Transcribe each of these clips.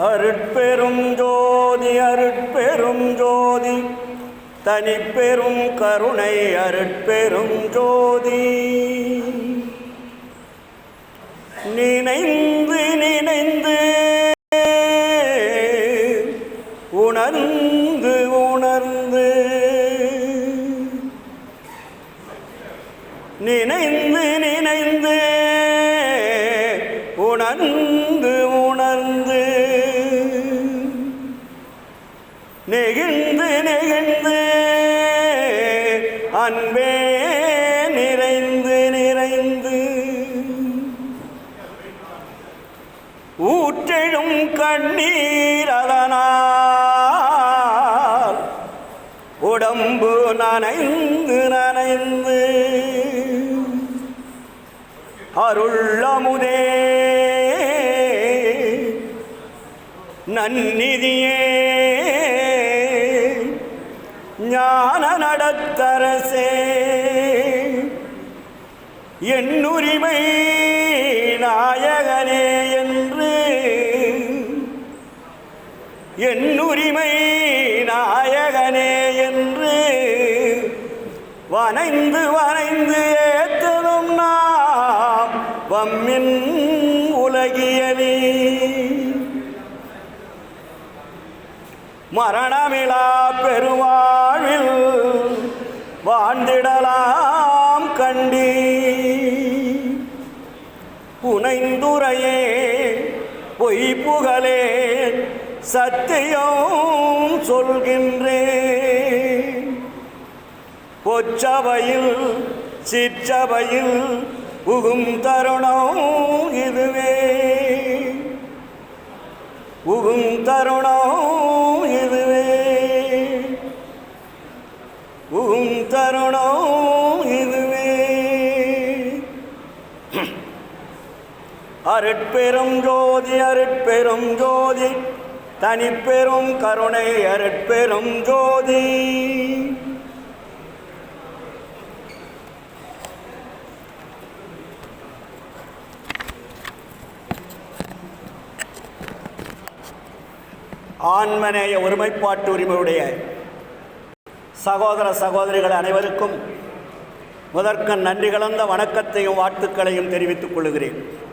அருட்பெரும் ஜோதி அருட்பெரும் ஜோதி. தனிப்பெரும் கருணை அருட்பெரும் ஜோதி. நினைந்து நினைந்து உணர்ந்து உணர்ந்து நினைந்து நினைந்து அன்பே நிறைந்து நிறைந்து. ஊற்றெழும் கண்ணீர் அதனால் உடம்பு நனைந்து நனைந்து. அருள்ளமுதே நன்னிதியே ஞான நடத்தரசே. என்னுரிமை நாயகனே என்று. என்னுரிமை நாயகனே என்று. வனைந்து வனைந்து ஏத்ததும் நாம் வம்மின் உலகியலே. மரணமிலா பெருவாழ்வில் வாழ்ந்திடலாம் கண்டி புனைந்துரையே பொய் புகழே சத்தியம் சொல்கின்றேன். பொச்சபையில் சிற்றபையில் உகும் தருணம் இதுவே. உகும் தருணம் அருட்பெரும் ஜோதி அருட்பெரும் ஜோதி. தனிப்பெரும் கருணை அருட்பெரும் ஜோதி. ஆன்மநேய ஒருமைப்பாட்டு உரிமையுடைய சகோதர சகோதரிகள் அனைவருக்கும் முதற்கண் நன்றி கலந்த வணக்கத்தையும் வாழ்த்துக்களையும் தெரிவித்துக் கொள்கிறேன்.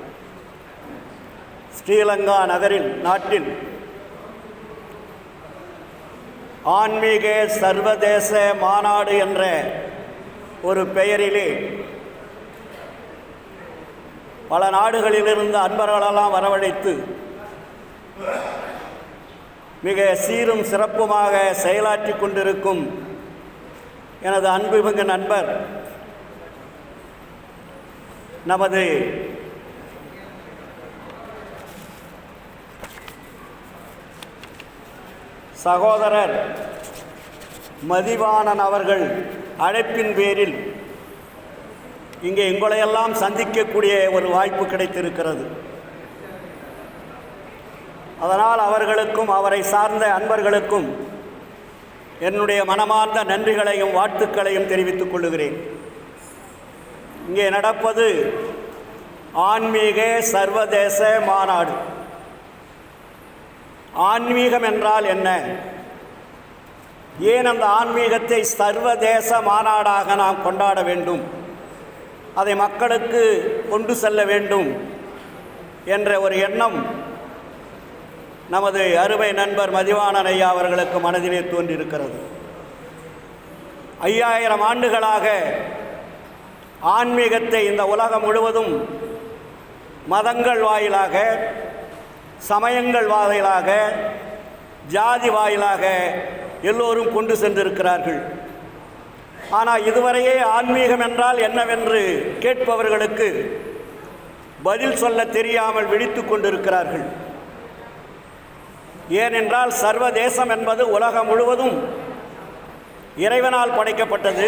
ஸ்ரீலங்கா நகரில் நாட்டில் ஆன்மீக சர்வதேச மாநாடு என்ற ஒரு பெயரிலே பல நாடுகளிலிருந்து அன்பர்களெல்லாம் வரவழைத்து மிக சீரும் சிறப்புமாக செயலாற்றி கொண்டிருக்கும் எனது அன்புமிகு நண்பர் நமது சகோதரர் மதிவாணன் அவர்கள் அழைப்பின் பேரில் இங்கே எங்களையெல்லாம் சந்திக்கக்கூடிய ஒரு வாய்ப்பு கிடைத்திருக்கிறது. அதனால் அவர்களுக்கும் அவரை சார்ந்த அன்பர்களுக்கும் என்னுடைய மனமார்ந்த நன்றிகளையும் வாழ்த்துக்களையும் தெரிவித்துக் கொள்ளுகிறேன். இங்கே நடப்பது ஆன்மீக சர்வதேச மாநாடு. ஆன்மீகம் என்றால் என்ன? ஏன் அந்த ஆன்மீகத்தை சர்வதேச மாநாடாக நாம் கொண்டாட வேண்டும்? அதை மக்களுக்கு கொண்டு செல்ல வேண்டும் என்ற ஒரு எண்ணம் நமது அருமை நண்பர் மதிவாணன் ஐயா அவர்களுக்கு மனதிலே தோன்றியிருக்கிறது. ஐயாயிரம் ஆண்டுகளாக ஆன்மீகத்தை இந்த உலகம் முழுவதும் மதங்கள் வாயிலாக சமயங்கள் வாயிலாக ஜாதி வாயிலாக எல்லோரும் கொண்டு சென்றிருக்கிறார்கள். ஆனால் இதுவரையே ஆன்மீகம் என்றால் என்னவென்று கேட்பவர்களுக்கு பதில் சொல்ல தெரியாமல் விழித்து கொண்டிருக்கிறார்கள். ஏனென்றால் சர்வதேசம் என்பது உலகம் முழுவதும் இறைவனால் படைக்கப்பட்டது.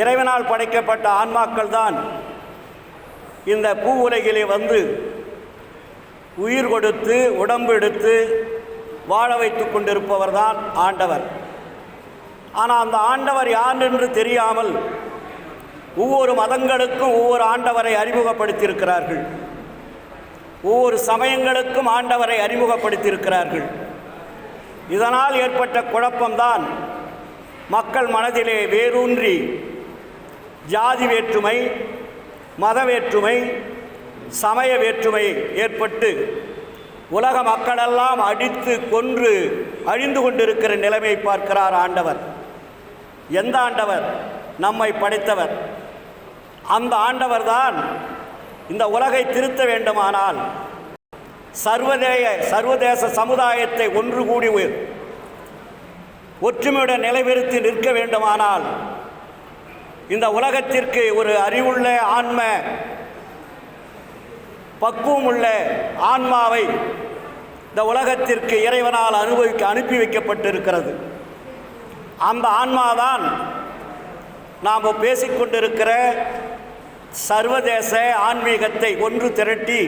இறைவனால் படைக்கப்பட்ட ஆன்மாக்கள் தான் இந்த பூ உலகிலே வந்து உயிர் கொடுத்து உடம்பு எடுத்து வாழ வைத்து கொண்டிருப்பவர் தான் ஆண்டவர். ஆனால் அந்த ஆண்டவர் யார் என்று தெரியாமல் ஒவ்வொரு மதங்களுக்கும் ஒவ்வொரு ஆண்டவரை அறிமுகப்படுத்தியிருக்கிறார்கள். ஒவ்வொரு சமயங்களுக்கும் ஆண்டவரை அறிமுகப்படுத்தியிருக்கிறார்கள். இதனால் ஏற்பட்ட குழப்பம்தான் மக்கள் மனதிலே வேரூன்றி ஜாதி வேற்றுமை மத வேற்றுமை சமய வேற்றுமை ஏற்பட்டு உலக மக்களெல்லாம் அடித்து கொன்று அழிந்து கொண்டிருக்கிற நிலைமையை பார்க்கிறார் ஆண்டவர். எந்த ஆண்டவர்? நம்மை படைத்தவர். அந்த ஆண்டவர்தான் இந்த உலகை திருத்த வேண்டுமானால் சர்வதேய சர்வதேச சமுதாயத்தை ஒன்று கூடி ஒற்றுமையுடன் நிலைநிறுத்தி நிற்க வேண்டுமானால் இந்த உலகத்திற்கு ஒரு அறிவுள்ள ஆன்ம பக்குவம் உள்ள ஆன்மாவை இந்த உலகத்திற்கு இறைவனால் அனுபவிக்க அனுப்பி வைக்கப்பட்டிருக்கிறது. அந்த ஆன்மாதான் நாம் பேசிக்கொண்டிருக்கிற சர்வதேச ஆன்மீகத்தை ஒன்று திரட்டி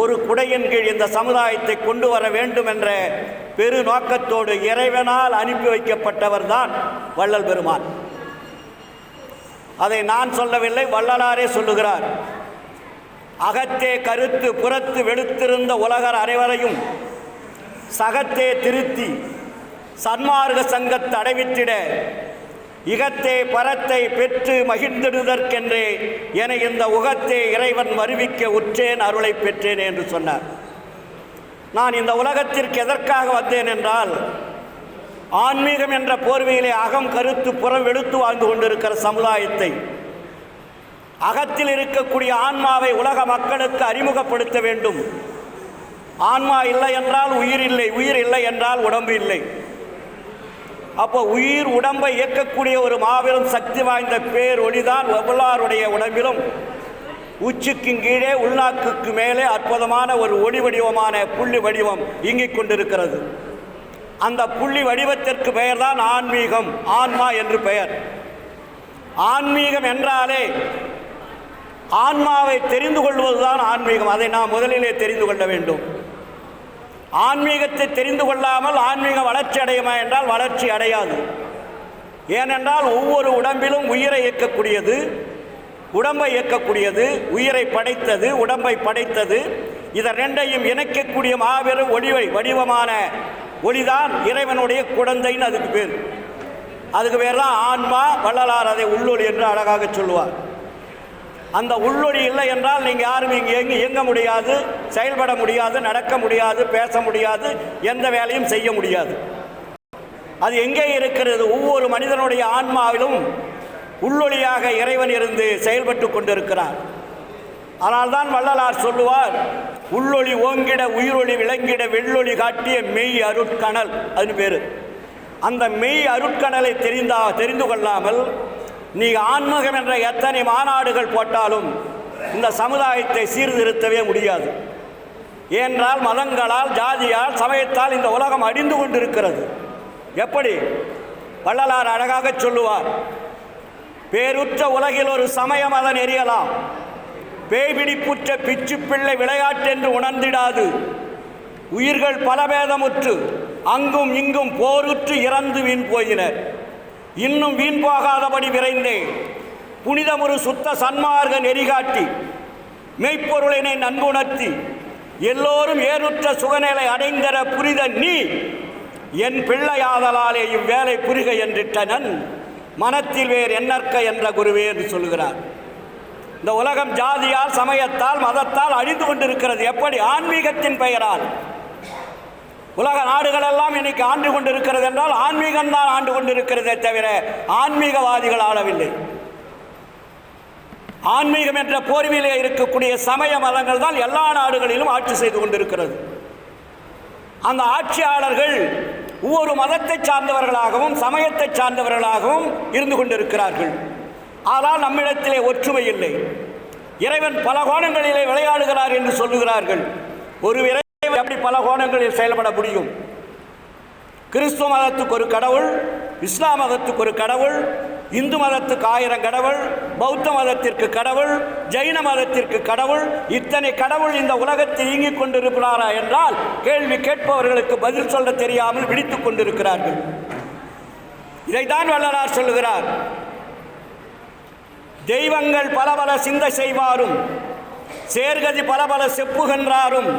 ஒரு குடையின் கீழ் இந்த சமுதாயத்தை கொண்டு வர வேண்டும் என்ற பெரு நோக்கத்தோடு இறைவனால் அனுப்பி வைக்கப்பட்டவர் தான் வள்ளல் பெருமான். அதை நான் சொல்லவில்லை வள்ளலாரே சொல்லுகிறார். அகத்தே கருத்து புறத்து வெளுத்திருந்த உலகர் அனைவரையும் சகத்தே திருத்தி சன்மார்க்க சங்கத்தை அடைவித்திட இகத்தே பரத்தை பெற்று மகிழ்ந்திடுதற்கென்றே என இந்த உகத்தே இறைவன் வருவிக்க உற்றேன் அருளை பெற்றேன் என்று சொன்னார். நான் இந்த உலகத்திற்கு எதற்காக வந்தேன் என்றால் ஆன்மீகம் என்ற போர்வையிலே அகம் கருத்து புறம் வெளுத்து வாழ்ந்து கொண்டிருக்கிற சமுதாயத்தை அகத்தில் இருக்கக்கூடிய ஆன்மாவை உலக மக்களுக்கு அறிமுகப்படுத்த வேண்டும். ஆன்மா இல்லை என்றால் உயிர் இல்லை உயிர் இல்லை என்றால் உடம்பு இல்லை. அப்போ உயிர் உடம்பை இயக்கக்கூடிய ஒரு மாபெரும் சக்தி வாய்ந்த பேர் ஒளிதான் வள்ளலாருடைய உடம்பிலும். உச்சிக்கு கீழே உள்நாக்குக்கு மேலே அற்புதமான ஒரு ஒளி வடிவமான புள்ளி வடிவம் இயங்கிக் கொண்டிருக்கிறது. அந்த புள்ளி வடிவத்திற்கு பெயர்தான் ஆன்மீகம் ஆன்மா என்று பெயர். ஆன்மீகம் என்றாலே ஆன்மாவை தெரிந்து கொள்வதுதான் ஆன்மீகம். அதை நாம் முதலிலே தெரிந்து கொள்ள வேண்டும். ஆன்மீகத்தை தெரிந்து கொள்ளாமல் ஆன்மீகம் வளர்ச்சி அடையுமா என்றால் வளர்ச்சி அடையாது. ஏனென்றால் ஒவ்வொரு உடம்பிலும் உயிரை இயக்கக்கூடியது உடம்பை இயக்கக்கூடியது உயிரை படைத்தது உடம்பை படைத்தது. இதை ரெண்டையும் இணைக்கக்கூடிய மாபெரும் ஒளிவை வடிவமான ஒளிதான் இறைவனுடைய குழந்தைன்னு அதுக்கு பேர். அதுக்கு பேர் தான் ஆன்மா வள்ளலார் அதை உள்ளொளி என்று அழகாக சொல்லுவார். அந்த உள்ளொளி இல்லை என்றால் நீங்கள் யாரும் இங்கே இயங்க இயங்க முடியாது செயல்பட முடியாது நடக்க முடியாது பேச முடியாது எந்த வேலையும் செய்ய முடியாது. அது எங்கே இருக்கிறது? ஒவ்வொரு மனிதனுடைய ஆன்மாவிலும் உள்ளொளியாக இறைவன் இருந்து செயல்பட்டு கொண்டிருக்கிறார் அதனால்தான் வள்ளலார் சொல்லுவார் உள்ளொளி ஓங்கிட உயிரொளி விளங்கிட வெள்ளொளி காட்டிய மெய் அருட்கணல் அதுன்னு பேர். அந்த மெய் அருட்கணலை தெரிந்தா தெரிந்து கொள்ளாமல் நீ ஆன்மகம் என்ற எத்தனை மாநாடுகள் போட்டாலும் இந்த சமுதாயத்தை சீர்திருத்தவே முடியாது. ஏனென்றால் மதங்களால் ஜாதியால் சமயத்தால் இந்த உலகம் அடிந்து கொண்டிருக்கிறது. எப்படி? வள்ளலார் அழகாக சொல்லுவார் பேருற்ற உலகில் ஒரு சமயம் அதன் எரியலாம். பேய்பிடிப்புற்ற பிச்சு பிள்ளை விளையாட்டென்று உணர்ந்திடாது. உயிர்கள் பலபேதமுற்று அங்கும் இங்கும் போருற்று இறந்து வீண் போயினர். இன்னும் வீண் போகாதபடி விரைந்தே புனிதமுறு சுத்த சன்மார்க நெறிகாட்டி மெய்ப்பொருளினை நன்குணர்த்தி எல்லோரும் ஏறுற்ற சுகநிலை அடைந்தர புரித நீ என் பிள்ளையாதலாலே இவ்வேலை புரிக என்றிட்டனன் மனத்தில் வேறு என்னற்க என்ற குருவே என்று சொல்கிறார் இந்த உலகம் ஜாதியால் சமயத்தால் மதத்தால் அழிந்து கொண்டிருக்கிறது. எப்படி? ஆன்மீகத்தின் பெயரால். உலக நாடுகளெல்லாம் இன்னைக்கு ஆண்டு கொண்டிருக்கிறது என்றால் ஆன்மீகம்தான் ஆண்டு கொண்டிருக்கிறதே தவிர ஆன்மீகவாதிகள் ஆளவில்லை. ஆன்மீகம் என்ற போர்விலே இருக்கக்கூடிய சமய மதங்கள் தான் எல்லா நாடுகளிலும் ஆட்சி செய்து கொண்டிருக்கிறது. அந்த ஆட்சியாளர்கள் ஒவ்வொரு மதத்தை சார்ந்தவர்களாகவும் சமயத்தை சார்ந்தவர்களாகவும் இருந்து கொண்டிருக்கிறார்கள். ஆனால் நம்மிடத்திலே ஒற்றுமை இல்லை. இறைவன் பல கோணங்களிலே விளையாடுகிறார் என்று சொல்லுகிறார்கள். ஒரு எப்படி பல கோணங்களில் செயல்பட முடியும்? கிறிஸ்துவ மதத்துக்கு ஒரு கடவுள் இஸ்லாம் மதத்துக்கு ஒரு கடவுள் இந்து மதத்துக்கு ஆயிரம் கடவுள் பௌத்த மதத்திற்கு கடவுள் ஜெயின மதத்திற்கு கடவுள் இத்தனை கடவுள் இந்த உலகத்தில் இயங்கிக் கொண்டிருக்கிறாரா என்றால் கேள்வி கேட்பவர்களுக்கு பதில் சொல்ல தெரியாமல் விழித்துக் கொண்டிருக்கிறார்கள். இதைத்தான் வள்ளலார் சொல்லுகிறார். தெய்வங்கள் பல பல சிந்தை செய்வாரும் சேர்கதி பல பல செப்புகின்றாரும்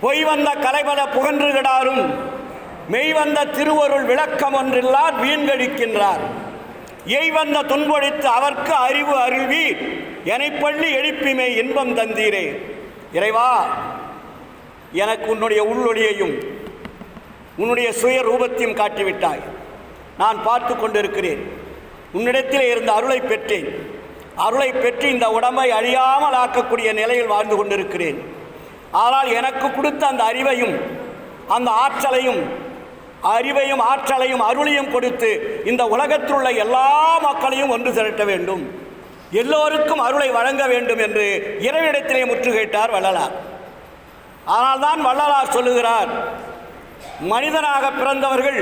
பொய் வந்த கலைபல புகன்றுகிடாரும் மெய் வந்த திருவருள் விளக்கம் ஒன்றில்லார் வீண்கழிக்கின்றார். எய் வந்த துன்பொழித்து அவர்க்கு அறிவு அருள்வீர். பள்ளி எழுப்பிமை இன்பம் தந்தீரே. இறைவா எனக்கு உன்னுடைய உள்ளொளியையும் உன்னுடைய சுய ரூபத்தையும் காட்டிவிட்டாய். நான் பார்த்து கொண்டிருக்கிறேன். உன்னிடத்தில் இருந்த அருளை பெற்றேன். அருளை பெற்று இந்த உடம்பை அழியாமல் ஆக்கக்கூடிய நிலையில் வாழ்ந்து கொண்டிருக்கிறேன். ஆனால் எனக்கு கொடுத்த அந்த அறிவையும் அந்த ஆற்றலையும் அறிவையும் ஆற்றலையும் அருளையும் கொடுத்து இந்த உலகத்தில் உள்ள எல்லா மக்களையும் ஒன்று திரட்ட வேண்டும். எல்லோருக்கும் அருளை வழங்க வேண்டும் என்று இறைவனிடத்திலே முற்றுகையிட்டார் வள்ளலார். ஆனால்தான் வள்ளலார் சொல்லுகிறார் மனிதனாக பிறந்தவர்கள்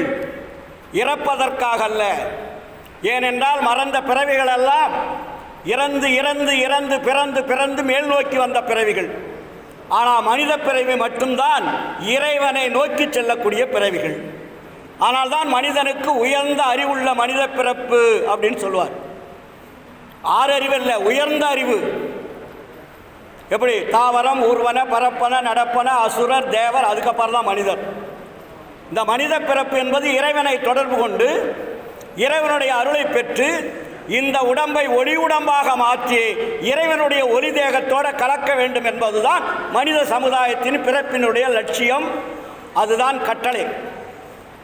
இறப்பதற்காக அல்ல. ஏனென்றால் மறந்த பிறவிகளெல்லாம் இறந்து இறந்து இறந்து பிறந்து பிறந்து மேல் நோக்கி வந்த பிறவிகள். ஆனால் மனித பிறவி மட்டும்தான் இறைவனை நோக்கி செல்லக்கூடிய பிறவிகள். ஆனால் தான் மனிதனுக்கு உயர்ந்த அறிவுள்ள மனித பிறப்பு அப்படின்னு சொல்லுவார் ஆறு அறிவல்ல உயர்ந்த அறிவு. எப்படி? தாவரம் ஊர்வன பரப்பன நடப்பன அசுரர் தேவர் அதுக்கப்புறம் தான் மனிதர். இந்த மனித பிறப்பு என்பது இறைவனை தொடர்பு கொண்டு இறைவனுடைய அருளை பெற்று இந்த உடம்பை ஒளி உடம்பாக மாற்றி இறைவனுடைய ஒளி தேகத்தோடு கலக்க வேண்டும் என்பதுதான் மனித சமுதாயத்தின் பிறப்பினுடைய லட்சியம். அதுதான் கட்டளை.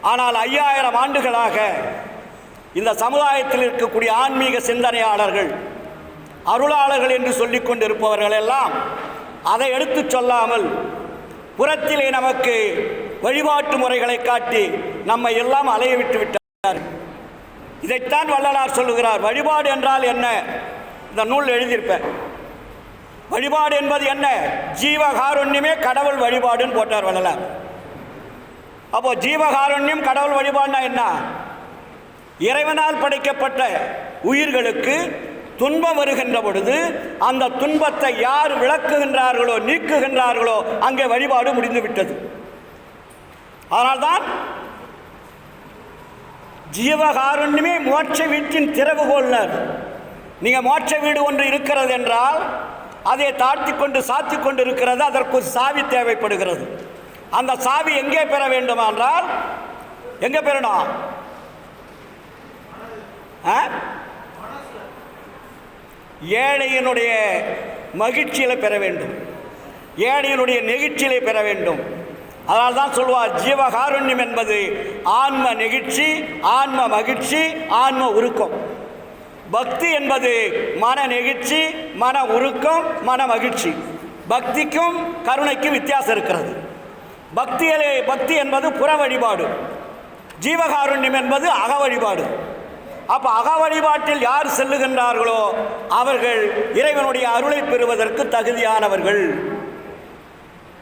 ஆனால் ஐயாயிரம் ஆண்டுகளாக இந்த சமுதாயத்தில் இருக்கக்கூடிய ஆன்மீக சிந்தனையாளர்கள் அருளாளர்கள் என்று சொல்லிக் கொண்டிருப்பவர்கள் எல்லாம் அதை எடுத்துச் சொல்லாமல் புறத்திலே நமக்கு வழிபாட்டு முறைகளை காட்டி நம்மை எல்லாம் அலைய விட்டு விட்டார் இதைத்தான் வள்ளலார் சொல்லுகிறார். வழிபாடு என்றால் என்ன? இந்த நூல் எழுதியிருப்பேன். வழிபாடு என்பது என்ன? ஜீவகாருண்யமே கடவுள் வழிபாடுன்னு போட்டார் வள்ளலார். அப்போ ஜீவகாருண்யம் கடவுள் வழிபாடுனா என்ன? இறைவனால் படைக்கப்பட்ட உயிர்களுக்கு துன்பம் வருகின்ற பொழுது அந்த துன்பத்தை யார் விளக்குகின்றார்களோ நீக்குகின்றார்களோ அங்கே வழிபாடு முடிந்து விட்டது. அதனால்தான் ஜீவகாருண்யமே மோட்ச வீட்டின் திறவுகோல்னர் நீங்கள் மோட்ச வீடு ஒன்று இருக்கிறது என்றால் அதை தாழ்த்தி கொண்டு சாத்தி கொண்டு இருக்கிறது அதற்கு சாவி தேவைப்படுகிறது. அந்த சாவி எங்கே பெற வேண்டுமா என்றால் எங்கே பெறணும்? ஆ? ஏழையினுடைய மகிழ்ச்சியில் பெற வேண்டும். ஏழையினுடைய நெகிழ்ச்சியிலே பெற வேண்டும். அதனால் தான் சொல்வார் ஜீவகாருண்யம் என்பது ஆன்ம நெகிழ்ச்சி ஆன்ம மகிழ்ச்சி ஆன்ம உருக்கம். பக்தி என்பது மன நெகிழ்ச்சி மன உருக்கம் மன மகிழ்ச்சி. பக்திக்கும் கருணைக்கும் வித்தியாசம் இருக்கிறது. பக்தியிலே பக்தி என்பது புற வழிபாடு. ஜீவகாருண்யம் என்பது அக வழிபாடு. அப்போ அக வழிபாட்டில் யார் செல்லுகின்றார்களோ அவர்கள் இறைவனுடைய அருளை பெறுவதற்கு தகுதியானவர்கள்.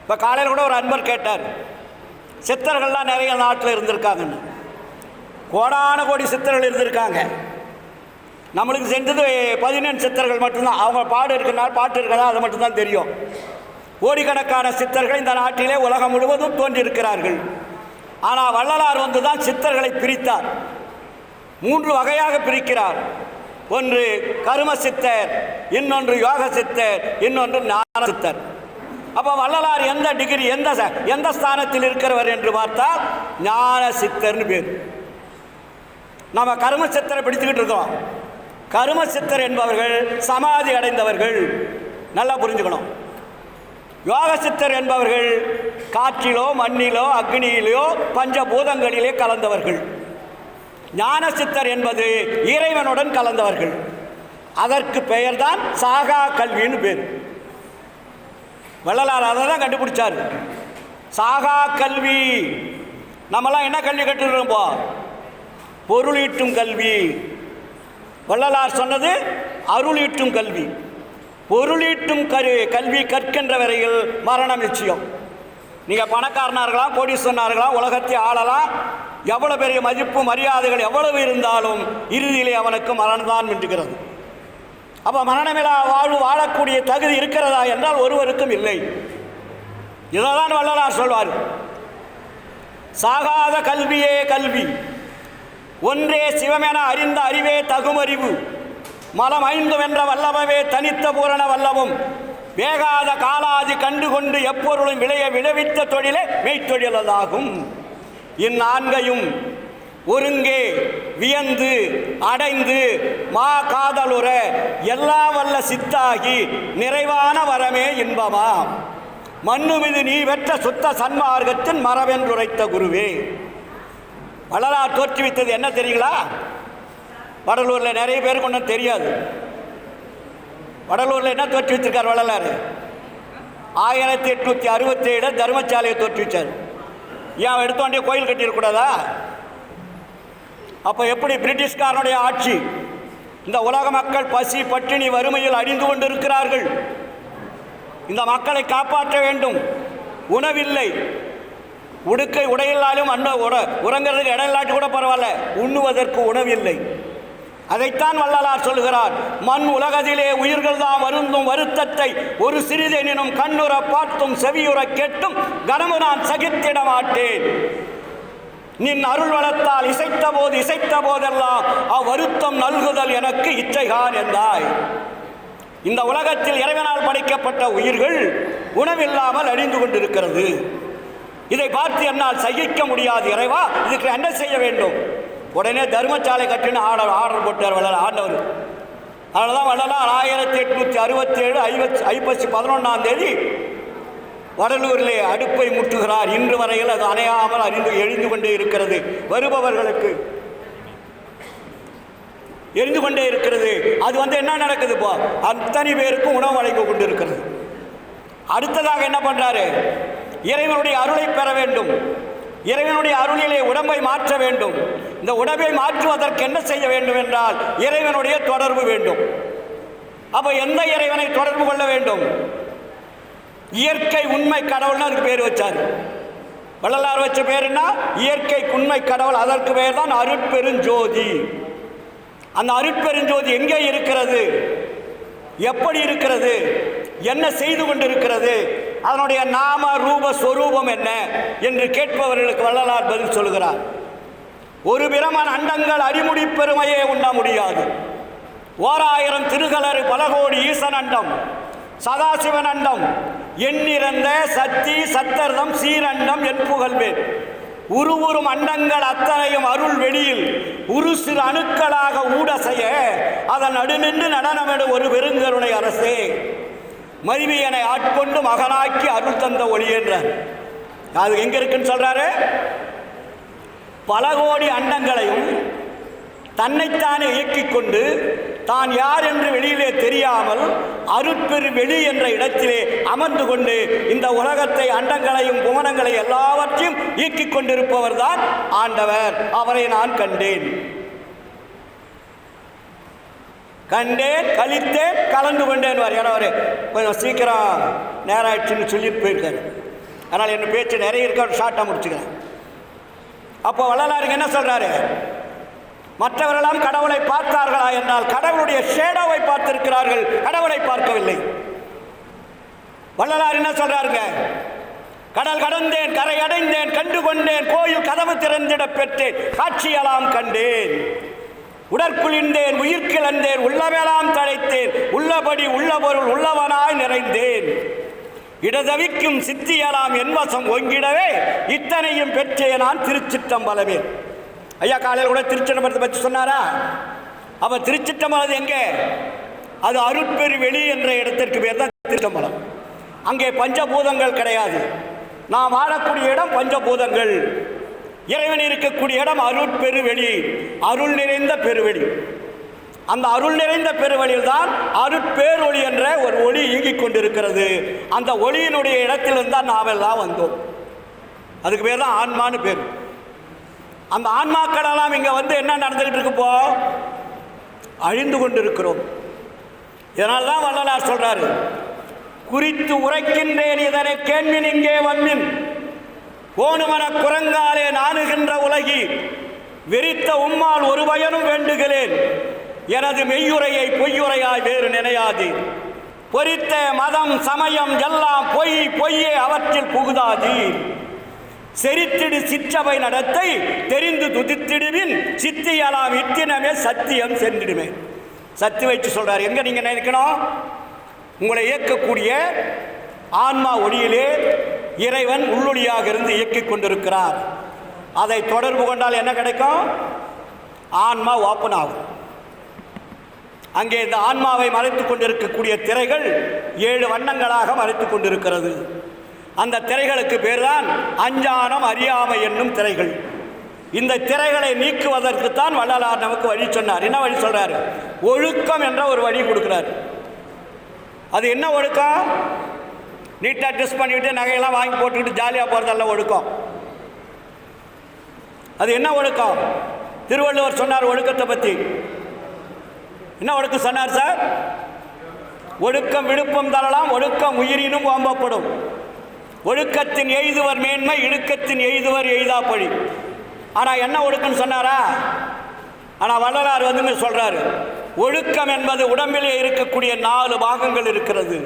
இப்போ காலையில் கூட ஒரு அன்பர் கேட்டார் சித்தர்கள்லாம் நிறைய நாட்டில் இருந்திருக்காங்கன்னு. கோடான கோடி சித்தர்கள் இருந்திருக்காங்க. நம்மளுக்கு செஞ்சது பதினெண்டு சித்தர்கள் மட்டும்தான். அவங்க பாடு இருக்கிறனால பாட்டு இருக்கிறதா அது மட்டும்தான் தெரியும். கோடிக்கணக்கான சித்தர்கள் இந்த நாட்டிலே உலகம் முழுவதும் தோன்றியிருக்கிறார்கள். ஆனால் வள்ளலார் வந்து தான் சித்தர்களை பிரித்தார். மூன்று வகையாக பிரிக்கிறார். ஒன்று கரும சித்தர் இன்னொன்று யோக சித்தர் இன்னொன்று ஞான சித்தர். அப்போ வள்ளலார் எந்த டிகிரி எந்த எந்த ஸ்தானத்தில் இருக்கிறவர் என்று பார்த்தால் ஞான சித்தர்னு பேர். நம்ம கரும சித்தரை பிடிச்சுக்கிட்டு இருக்கோம். கரும சித்தர் என்பவர்கள் சமாதி அடைந்தவர்கள். நல்லா புரிஞ்சுக்கணும். யோக சித்தர் என்பவர்கள் காற்றிலோ மண்ணிலோ அக்னியிலோ பஞ்சபூதங்களிலே கலந்தவர்கள். ஞான சித்தர் என்பது இறைவனுடன் கலந்தவர்கள். அதற்கு பெயர்தான் சாகா கல்வின்னு பேர். வள்ளலார் அதை தான் கண்டுபிடிச்சார். சாகா கல்வி. நம்மலாம் என்ன கல்வி கற்றுக்கிறோம் பொருளீட்டும் கல்வி. வள்ளலார் சொன்னது அருளீட்டும் கல்வி. பொருளீட்டும் கரு கல்வி கற்கின்ற வரையில் மரணம் நிச்சயம். நீங்கள் பணக்காரனார்களாம் கோடீஸ்வரனார்களாம் உலகத்தை ஆளலாம். எவ்வளோ பெரிய மதிப்பு மரியாதைகள் எவ்வளவு இருந்தாலும் இறுதியிலே அவனுக்கு மரணம்தான் மின்றுகிறது அப்போ மரணமிலா வாழ்வு வாழக்கூடிய தகுதி இருக்கிறதா என்றால் ஒருவருக்கும் இல்லை. இதைதான் வள்ளலார் சொல்வார். சாகாத கல்வியே கல்வி. ஒன்றே சிவமென அறிந்த அறிவே தகுமறிவு. மலம் ஐந்தும் வென்ற வல்லமவே தனித்த பூரண வல்லவும் வேகாத காலாதி கண்டு கொண்டு எப்பொருளும் விளைய விளைவித்த தொழிலே மெய்த்தொழிலதாகும். இந்நான்கையும் ஒருங்கே வியந்து அடைந்து மா காதலுற எல்லா வல்ல சித்தாகி நிறைவான வரமே இன்பமாம். மண்ணுமிது நீ பெற்ற சுத்த சன்மார்க்கத்தின் மரவென்றுரைத்த குருவே. வள்ளலார் தோற்றுவித்தது என்ன தெரியுங்களா? வடலூரில் நிறைய பேருக்கு ஒன்றும் தெரியாது. வடலூரில் என்ன தோற்றுவித்திருக்கார் வள்ளலார்? ஆயிரத்தி எட்நூற்றி அறுபத்தேழு தர்மசாலையை தோற்றுவிச்சார். ஏன் எடுத்தோண்டே கோயில் கட்டிடக்கூடாதா அப்போ எப்படி பிரிட்டிஷ்காரனுடைய ஆட்சி? இந்த உலக மக்கள் பசி பட்டினி வறுமையில் அடிந்து கொண்டிருக்கிறார்கள். இந்த மக்களை காப்பாற்ற வேண்டும். உணவில்லை. உடுக்கை உடையில்லாலும் அன்ன உட உறங்கிறதுக்கு இடம் இல்லாட்டி கூட பரவாயில்ல. உண்ணுவதற்கு உணவில்லை. அதைத்தான் வள்ளலார் சொல்கிறார். மண் உலகத்திலே உயிர்கள் தான் வருந்தும் வருத்தத்தை ஒரு சிறிதெனினும் கண்ணுற பார்த்தும் செவியுற கேட்டும் கனவு நான் சகித்திட மாட்டேன். நின் அருள் வளத்தால் இசைத்த போது இசைத்த போதெல்லாம் அவ்வருத்தம் நல்குதல் எனக்கு இச்சைகான் என்றாய். இந்த உலகத்தில் இறைவனால் படைக்கப்பட்ட உயிர்கள் உணவில்லாமல் அழிந்து கொண்டிருக்கிறது. இதை பார்த்து என்னால் சகிக்க முடியாது இறைவா இதுக்கு என்ன செய்ய வேண்டும்? உடனே தர்மசாலை கட்டின ஆர்டர் ஆர்டர் போட்டார் வள்ளல் ஆண்டவர். அதனால தான் வள்ளலார் ஆயிரத்தி எட்நூற்றி அறுபத்தேழு ஐவத்தி ஐப்பசி பதினொன்றாம் தேதி வடலூரிலே அடுப்பை முற்றுகிறார் இன்று வரையில் அது அணையாமல் அறிந்து எழுந்து கொண்டே இருக்கிறது. வருபவர்களுக்கு எரிந்து கொண்டே இருக்கிறது. அது வந்து என்ன நடக்குது இப்போ அத்தனை பேருக்கும் உணவு வழங்கி கொண்டிருக்கிறது. அடுத்ததாக என்ன பண்ணுறாரு இறைவனுடைய அருளை பெற வேண்டும். இறைவனுடைய அருளிலே உடம்பை மாற்ற வேண்டும். இந்த உடம்பை மாற்றுவதற்கு என்ன செய்ய வேண்டும் என்றால் இறைவனுடைய தொடர்பு வேண்டும். அப்போ எந்த இறைவனை தொடர்பு கொள்ள வேண்டும்? இயற்கை உண்மை கடவுள்னு அதுக்கு பேர் வச்சார். வள்ளலார் வச்ச பேருன்னா இயற்கை உண்மை கடவுள் அதற்கு பேர் தான் அருட்பெருஞ்சோதி. அந்த அருட்பெருஞ்சோதி எங்கே இருக்கிறது? எப்படி இருக்கிறது? என்ன செய்து கொண்டிருக்கிறது? அதனுடைய நாம ரூப சொரூபம் என்ன? என்று கேட்பவர்களுக்கு வள்ளலார் பதில் சொல்கிறார் ஒரு பிரமன் அண்டங்கள் அடிமுடி பெருமையே உண்ண முடியாது. ஓராயிரம் திருகலர் பலகோடி ஈசன் அண்டம் சதாசிவன் அண்டம் எண்ணிறந்த சத்தி சத்தர்தம் சீரண்டம் என் புகழ்வேன். உருவுறும் அண்டங்கள் அத்தனையும் அருள் வெளியில். உரு சிறு அணுக்களாக ஊட செய்ய அதன் நடுநின்று நடனமிடு ஒரு பெருங்கருணை அரசே. மருவியனை ஆட்கொண்டு மகனாக்கி அருள் தந்த ஒளியென்றார் அது எங்க இருக்குன்னு சொல்றாரு? பல கோடி அண்டங்களையும் தன்னைத்தானே இயக்கிக் கொண்டு தான் யார் என்று வெளியிலே தெரியாமல் அருட்பெரு வெளி என்ற இடத்திலே அமர்ந்து கொண்டு இந்த உலகத்தை அண்டங்களையும் புவனங்களை எல்லாவற்றையும் இயக்கிக் கொண்டிருப்பவர் தான் ஆண்டவர். அவரை நான் கண்டேன். கண்டேன் கழித்தேன் கலந்து கொண்டேன் வார். ஏன்னா அவரு கொஞ்சம் சீக்கிரம் நேரம் ஆயிடுச்சுன்னு சொல்லிட்டு போயிருக்காரு. அதனால் என் பேச்சு நிறைய இருக்க ஷார்ட்டாக முடிச்சுக்கிறேன். அப்போ வள்ளலாருக்கு என்ன சொல்கிறாரு மற்றவர்களாம் கடவுளை பார்த்தார்களா என்றால் கடவுளுடைய ஷேடோவை பார்த்திருக்கிறார்கள். கடவுளை பார்க்கவில்லை. வள்ளலார் என்ன சொல்றாருங்க? கடல் கடந்தேன் கரை அடைந்தேன் கண்டு கொண்டேன் கோயில் கதவு திறந்திட பெற்றேன் காட்சியெல்லாம் கண்டேன். உடற்குளிர்ந்தேன் உயிர் கிளந்தேன் உள்ளவெல்லாம் தழைத்தேன் உள்ளபடி உள்ள பொருள் உள்ளவனாய் நிறைந்தேன். இடதவிக்கும் சித்தியலாம் என்வசம் ஒங்கிடவே இத்தனையும் பெற்றே நான் திருச்சிற்றம்பலமே. ஐயா காலையில் கூட திருச்சிட்டம்பரத்தை பற்றி சொன்னாரா? அப்ப திருச்சிட்டம்பலம் எங்கே? அது அருட்பெரு வெளி என்ற இடத்திற்கு பேர் தான் திருச்சம்பலம் அங்கே பஞ்சபூதங்கள் கிடையாது. நாம் வாழக்கூடிய இடம் பஞ்சபூதங்கள். இறைவன் இருக்கக்கூடிய இடம் அருட்பெரு வெளி அருள் நிறைந்த பெருவெளி அந்த அருள் நிறைந்த பெருவழியில் தான் அருட்பேரொளி என்ற ஒரு ஒளி இயங்கிக் கொண்டிருக்கிறது. அந்த ஒளியினுடைய இடத்திலிருந்து தான் நாம் எல்லாம் வந்தோம். அதுக்கு பேர் தான் ஆன்மான்னு பேர். அந்த ஆன்மாக்களெல்லாம் இங்கே வந்து என்ன நடந்துகிட்டு இருக்கு அழிந்து அழிந்து கொண்டிருக்கிறோம். இதனால் தான் வள்ளலார் சொல்கிறாரு குறித்து உரைக்கின்றேன் இதனை கேள்வின் இங்கே வம்மின் கோணுமன குரங்காலே நாணுகின்ற உலகி வெறித்த உம்மால் ஒரு பயனும் வேண்டுகிறேன். எனது மெய்யுரையை பொய்யுரையாய் வேறு நினையாது. பொறித்த மதம் சமயம் எல்லாம் பொய் பொய்யே அவற்றில் புகுதாதீர். செரித்திடு சிற்றவை நடத்தை தெரிந்து துதித்திடுவின் சித்தியலாம் இத்தினமே சத்தியம் சென்றிடுமே. சத்தி வச்சு சொல்றாரு எங்க நீங்க நினைக்கணும்? உங்களை இயக்கக்கூடிய ஆன்மா ஒளியிலே இறைவன் உள்ளொளியாக இருந்து இயக்கிக் கொண்டிருக்கிறார். அதை தொடர்பு கொண்டால் என்ன கிடைக்கும்? ஆன்மா ஓப்பன் ஆகும். அங்கே இந்த ஆன்மாவை மறைத்துக் கொண்டிருக்கக்கூடிய திரைகள் ஏழு வண்ணங்களாக மறைத்துக் கொண்டிருக்கிறது. அந்த திரைகளுக்கு பேர்தான் அஞ்ஞானம் அறியாமை என்னும் திரைகள். இந்த திரைகளை நீக்குவதற்குத்தான் வள்ளலார் நமக்கு வழி சொன்னார். என்ன வழி சொல்றாரு? ஒழுக்கம் என்ற ஒரு வழி கொடுக்கிறார். அது என்ன ஒழுக்கம்? நீட்டாக ட்ரெஸ் பண்ணிக்கிட்டு நகையெல்லாம் வாங்கி போட்டுக்கிட்டு ஜாலியாக போகிறதெல்லாம் ஒழுக்கம். அது என்ன ஒழுக்கம்? திருவள்ளுவர் சொன்னார் ஒழுக்கத்தை பற்றி என்ன ஒழுக்கம் சொன்னார் சார்? ஒழுக்கம் விழுப்பம் தரலாம் ஒழுக்கம் உயிரினும் ஓம்பப்படும். ஒழுக்கத்தின் எய்துவர் மேன்மை இழுக்கத்தின் எய்துவர் எய்தாப்பழி ஆனால் என்ன ஒழுக்கன்னு சொன்னாரா? ஆனால் வள்ளலார் வந்து சொல்கிறாரு ஒழுக்கம் என்பது உடம்பிலே இருக்கக்கூடிய நாலு பாகங்கள் இருக்கிறது.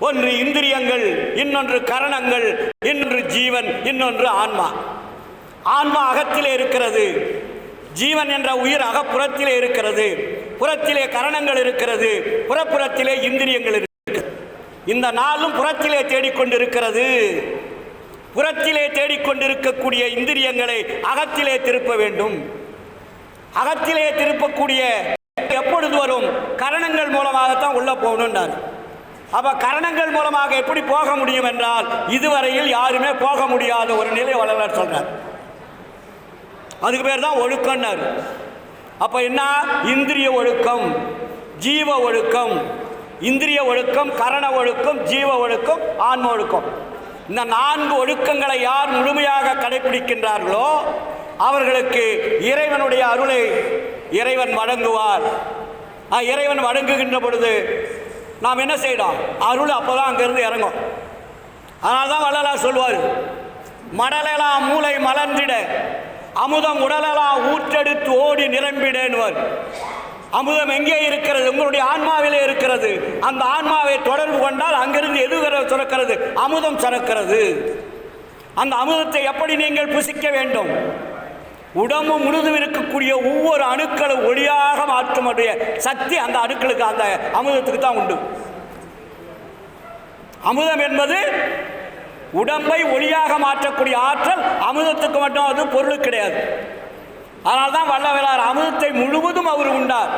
ஒன்று இந்திரியங்கள் இன்னொன்று கரணங்கள் இன்னொன்று ஜீவன் இன்னொன்று ஆன்மா. ஆன்மா அகத்திலே இருக்கிறது ஜீவன் என்ற உயிர் அகப்புறத்திலே இருக்கிறது. புறத்திலே கரணங்கள் இருக்கிறது புறப்புறத்திலே இந்திரியங்கள் இருக்கிறது இந்த நாளும் புறத்திலே தேடிக்கொண்டிருக்கிறது. புறத்திலே தேடிக்கொண்டிருக்கக்கூடிய இந்திரியங்களை அகத்திலே திருப்ப வேண்டும். அகத்திலே திருப்பக்கூடிய எப்பொழுது வரும்? கரணங்கள் மூலமாகத்தான் உள்ள போகணும்னார். அப்ப கரணங்கள் மூலமாக எப்படி போக முடியும் என்றால் இதுவரையில் யாருமே போக முடியாத ஒரு நிலை வள்ளலார் சொல்றார். அதுக்கு பேர் தான் ஒழுக்கம்னார். அப்ப என்ன? இந்திரிய ஒழுக்கம் ஜீவ ஒழுக்கம் இந்திரிய ஒழுக்கம் கரண ஒழுக்கம் ஜீவ ஒழுக்கம் ஆன்ம ஒழுக்கம். இந்த நான்கு ஒழுக்கங்களை யார் முழுமையாக கடைபிடிக்கின்றார்களோ அவர்களுக்கு இறைவனுடைய அருளை இறைவன் வழங்குவார். இறைவன் வழங்குகின்ற பொழுது நாம் என்ன செய்யணும் அருள் அப்போதான் அங்கேருந்து இறங்கும். அதனால தான் வள்ளலார் சொல்வார் மடலெல்லாம் மூளை மலர்ந்திட அமுதம் உடலெல்லாம் ஊற்றெடுத்து ஓடி நிரம்பிடேன்வர் அமுதம் எங்கே இருக்கிறது? உங்களுடைய ஆன்மாவிலே இருக்கிறது. அந்த ஆன்மாவை தொடர்பு கொண்டால் அங்கிருந்து எது சுரக்கிறது? அமுதம் சுரக்கிறது. அந்த அமுதத்தை எப்படி நீங்கள் புசிக்க வேண்டும்? உடம்பு முழுதும் இருக்கக்கூடிய ஒவ்வொரு அணுக்களும் ஒளியாக மாற்றுமுடைய சக்தி அந்த அணுக்களுக்கு அந்த அமுதத்துக்கு தான் உண்டு. அமுதம் என்பது உடம்பை ஒளியாக மாற்றக்கூடிய ஆற்றல் அமுதத்துக்கு மட்டும் அது பொருள் கிடையாது. அதனால் தான் வல்லவலார் அமுதத்தை முழுவதும் அவர் உண்டார்.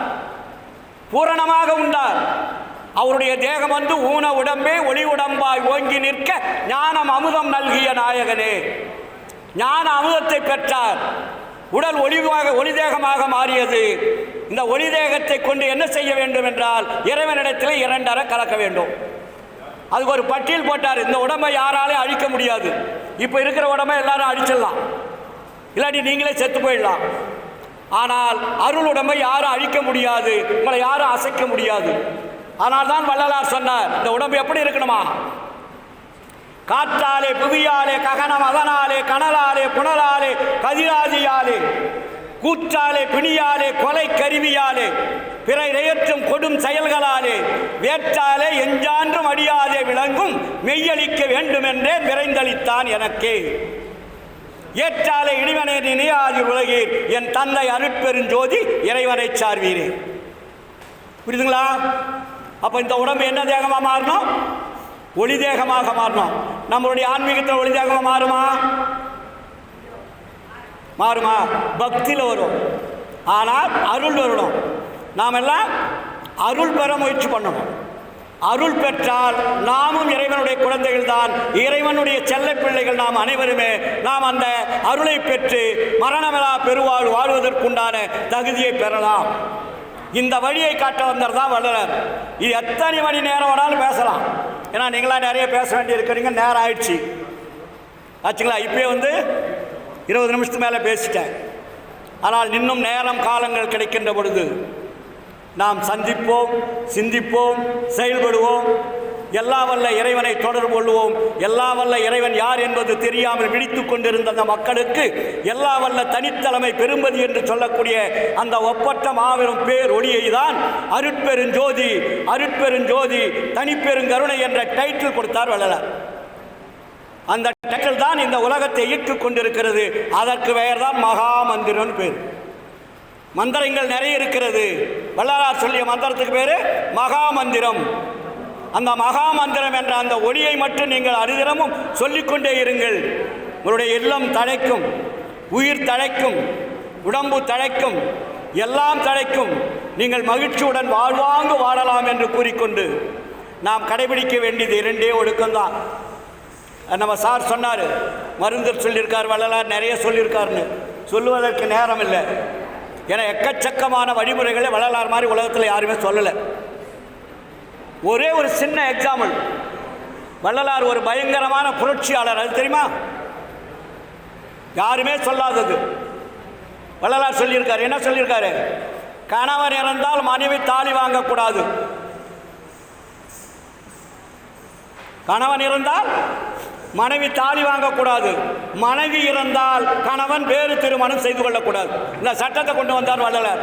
பூரணமாக உண்டார். அவருடைய தேகம் வந்து ஊன உடம்பே ஒளி உடம்பாய் ஓங்கி நிற்க ஞானம் அமுதம் நல்கிய நாயகனே. ஞான அமுதத்தை பெற்றார். உடல் ஒளிவாக ஒளி தேகமாக மாறியது. இந்த ஒளி தேகத்தை கொண்டு என்ன செய்ய வேண்டும் என்றால் இறைவனிடத்தில் இரண்டரை கலக்க வேண்டும். அதுக்கு ஒரு பட்டியல் போட்டார். இந்த உடம்பை யாராலையும் அழிக்க முடியாது. இப்போ இருக்கிற உடம்பை எல்லாரும் அழிச்சிடலாம். இல்லாட்டி நீங்களே செத்து போயிடலாம். ஆனால் அருள் உடம்பை யாரும் அழிக்க முடியாது உங்களை யாரும் அசைக்க முடியாது. ஆனால் தான் வள்ளலார் சொன்னார் இந்த உடம்பு எப்படி இருக்கணுமா? காற்றாலே புவியாலே ககனம் அதனாலே கனலாலே புனலாலே கதிராதியாலே கூற்றாலே பிணியாலே கொலை கருவியாலே பிற இறையற்றும் கொடும் செயல்களாலே வேற்றாலே எஞ்சான்றும் அடியாதே விளங்கும் மெய்யளிக்க வேண்டுமென்றே விரைந்தளித்தான் எனக்கே. ஏற்றாலே இடிவனை நினையாதி உலகீர். என் தந்தை அருட்பெருஞ்சோதி இறைவனை சார்வீரே. புரியுதுங்களா? அப்போ இந்த உடம்பு என்ன தேகமாக மாறணும்? ஒளி தேகமாக மாறணும். நம்மளுடைய ஆன்மீகத்தில் ஒளி தேகமாக மாறுமா? மாறுமா? பக்தியில் வரும். ஆனால் அருள் வரணும். நாம் எல்லாம் அருள் பெற முயற்சி பண்ணணும். அருள் பெற்றால் நாமும் இறைவனுடைய குழந்தைகள் தான் இறைவனுடைய செல்ல பிள்ளைகள் நாம் அனைவருமே நாம் அந்த அருளை பெற்று மரணமில்லா பெருவாழ் வாழ்வதற்குண்டான தகுதியை பெறலாம். இந்த வழியை காட்ட வந்தவர் தான் வள்ளலர். இது எத்தனை மணி நேரம் வேணாலும் பேசலாம். ஏன்னா நீங்களாம் நிறைய பேச வேண்டி இருக்கிறீங்க நேரம் ஆயிடுச்சு. ஆச்சுங்களா? இப்போயே வந்து இருபது நிமிஷத்துக்கு மேலே பேசிட்டேன். ஆனால் இன்னும் நேரம் காலங்கள் கிடைக்கின்ற பொழுது நாம் சந்திப்போம் சிந்திப்போம் செயல்படுவோம். எல்லா வல்ல இறைவனை தொடர்பு கொள்வோம். எல்லா வல்ல இறைவன் யார் என்பது தெரியாமல் விழித்து கொண்டிருந்த அந்த மக்களுக்கு எல்லா வல்ல தனித்தலைமை பெரும்பதி என்று சொல்லக்கூடிய அந்த ஒப்பற்ற மாபெரும் பேர் ஒளியை தான் அருட்பெருஞ்சோதி அருட்பெருஞ்சோதி தனிப்பெருங்கருணை என்ற டைட்டில் கொடுத்தார் வள்ளலார். அந்த டைட்டில் தான் இந்த உலகத்தை ஈர்த்துக் கொண்டிருக்கிறது. அதற்கு பெயர் தான் மகா பேர். மந்திரங்கள் நிறைய இருக்கிறது. வள்ளலார் சொல்லிய மந்திரத்துக்கு பேர் மகா மந்திரம் அந்த மகா மந்திரம் என்ற அந்த ஒளியை மட்டும் நீங்கள் அனுதினமும் சொல்லிக்கொண்டே இருங்கள். உங்களுடைய இல்லம் தழைக்கும் உயிர் தழைக்கும் உடம்பு தழைக்கும் எல்லாம் தழைக்கும். நீங்கள் மகிழ்ச்சியுடன் வாழ்வாங்கு வாழலாம் என்று கூறிக்கொண்டு நாம் கடைபிடிக்க வேண்டியது இரண்டே ஒழுக்கம்தான் நம்ம சார் சொன்னார் மருந்தர் சொல்லியிருக்கார் வள்ளலார் நிறைய சொல்லியிருக்காருன்னு. சொல்லுவதற்கு நேரம் இல்லை என எக்கச்சக்கமான வழிமுறைகளை வள்ளலார் மாதிரி உலகத்தில் யாருமே சொல்லலை. ஒரே ஒரு சின்ன எக்ஸாம்பிள் வள்ளலார் ஒரு பயங்கரமான புரட்சியாளர் அது தெரியுமா? யாருமே சொல்லாதது. வள்ளலார் சொல்லியிருக்காரு. என்ன சொல்லியிருக்காரு? கணவன் இறந்தால் மனைவி தாலி வாங்கக்கூடாது. கணவன் இருந்தால் மனைவி தாலி வாங்கக்கூடாது. மனைவி இருந்தால் கணவன் வேறு திருமணம் செய்து கொள்ளக்கூடாது. இந்த சட்டத்தை கொண்டு வந்தார் வள்ளலார்.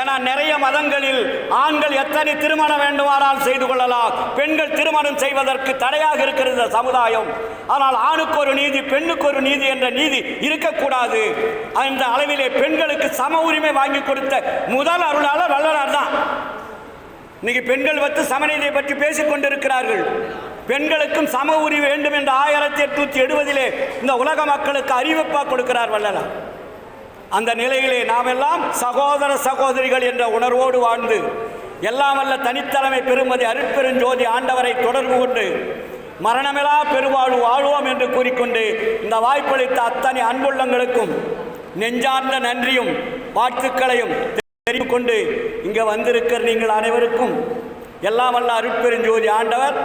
ஏன்னா நிறைய மதங்களில் ஆண்கள் எத்தனை திருமணம் வேண்டுமானால் செய்து கொள்ளலாம். பெண்கள் திருமணம் செய்வதற்கு தடையாக இருக்கிறது இந்த சமுதாயம். ஆனால் ஆணுக்கு ஒரு நீதி பெண்ணுக்கு ஒரு நீதி என்ற நீதி இருக்கக்கூடாது. அந்த அளவிலே பெண்களுக்கு சம உரிமை வாங்கி கொடுத்த முதல் அருளாளர் வள்ளலார் தான். இன்னைக்கு பெண்கள் வந்து சமநீதியை பற்றி பேசிக் கொண்டிருக்கிறார்கள் பெண்களுக்கும் சம உரிமை வேண்டும் என்று ஆயிரத்தி எட்நூத்தி எழுபதிலே இந்த உலக மக்களுக்கு அறிவிப்பாக கொடுக்கிறார் வல்லலா அந்த நிலையிலே நாம் எல்லாம் சகோதர சகோதரிகள் என்ற உணர்வோடு வாழ்ந்து எல்லாம் வல்ல தனித்தலைமை பெருமதி அருட்பெருஞ்சோதி ஆண்டவரை தொடர்பு கொண்டு மரணமெல்லாம் பெருவாழ்வு வாழ்வோம் என்று கூறிக்கொண்டு இந்த வாய்ப்பளித்த அத்தனை அன்புள்ளங்களுக்கும் நெஞ்சார்ந்த நன்றியும் வாழ்த்துக்களையும் தெரிவிக்கொண்டு இங்கே வந்திருக்கிற நீங்கள் அனைவருக்கும் எல்லாம் வல்ல அருட்பெருஞ்சோதி ஆண்டவர்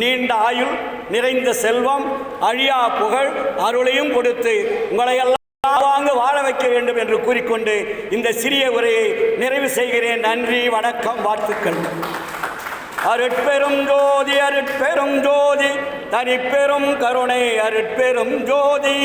நீண்ட ஆயுள் நிறைந்த செல்வம் அழியா புகழ் அருளையும் கொடுத்து உங்களை எல்லாம் வாங்க வாழ வைக்க வேண்டும் என்று கூறிக்கொண்டு இந்த சிறிய உரையை நிறைவு செய்கிறேன். நன்றி வணக்கம் வாழ்த்துக்கள். அருட்பெரும் ஜோதி அருட்பெரும் ஜோதி தனிப்பெரும் கருணை அருட்பெரும் ஜோதி